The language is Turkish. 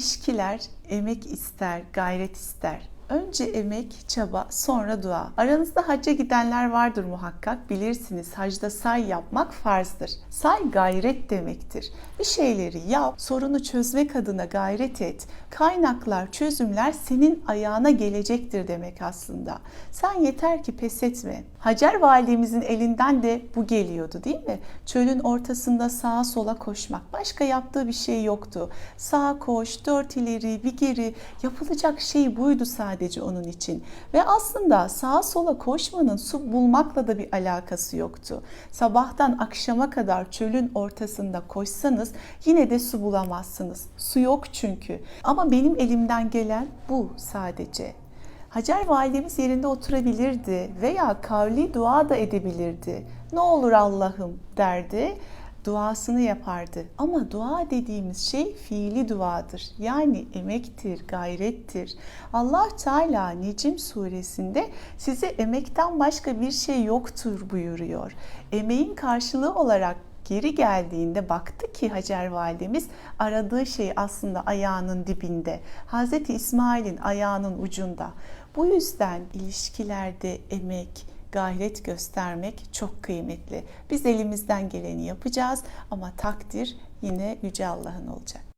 İlişkiler emek ister, gayret ister. Önce emek, çaba, sonra dua. Aranızda hacca gidenler vardır muhakkak. Bilirsiniz hacda say yapmak farzdır. Say gayret demektir. Bir şeyleri yap, sorunu çözmek adına gayret et. Kaynaklar, çözümler senin ayağına gelecektir demek aslında. Sen yeter ki pes etme. Hacer validemizin elinden de bu geliyordu değil mi? Çölün ortasında sağa sola koşmak. Başka yaptığı bir şey yoktu. Sağa koş, dört ileri, bir geri. Yapılacak şey buydu sadece onun için. Ve aslında sağa sola koşmanın su bulmakla da bir alakası yoktu. Sabahtan akşama kadar çölün ortasında koşsanız yine de su bulamazsınız. Su yok çünkü. Ama benim elimden gelen bu sadece. Hacer validemiz yerinde oturabilirdi veya kavli dua da edebilirdi. Ne olur Allah'ım derdi duasını yapardı. Ama dua dediğimiz şey fiili duadır. Yani emektir, gayrettir. Allah Teala Necim suresinde size emekten başka bir şey yoktur buyuruyor. Emeğin karşılığı olarak geri geldiğinde baktı ki Hacer validemiz aradığı şey aslında ayağının dibinde. Hazreti İsmail'in ayağının ucunda. Bu yüzden ilişkilerde emek, gayret göstermek çok kıymetli. Biz elimizden geleni yapacağız ama takdir yine Yüce Allah'ın olacak.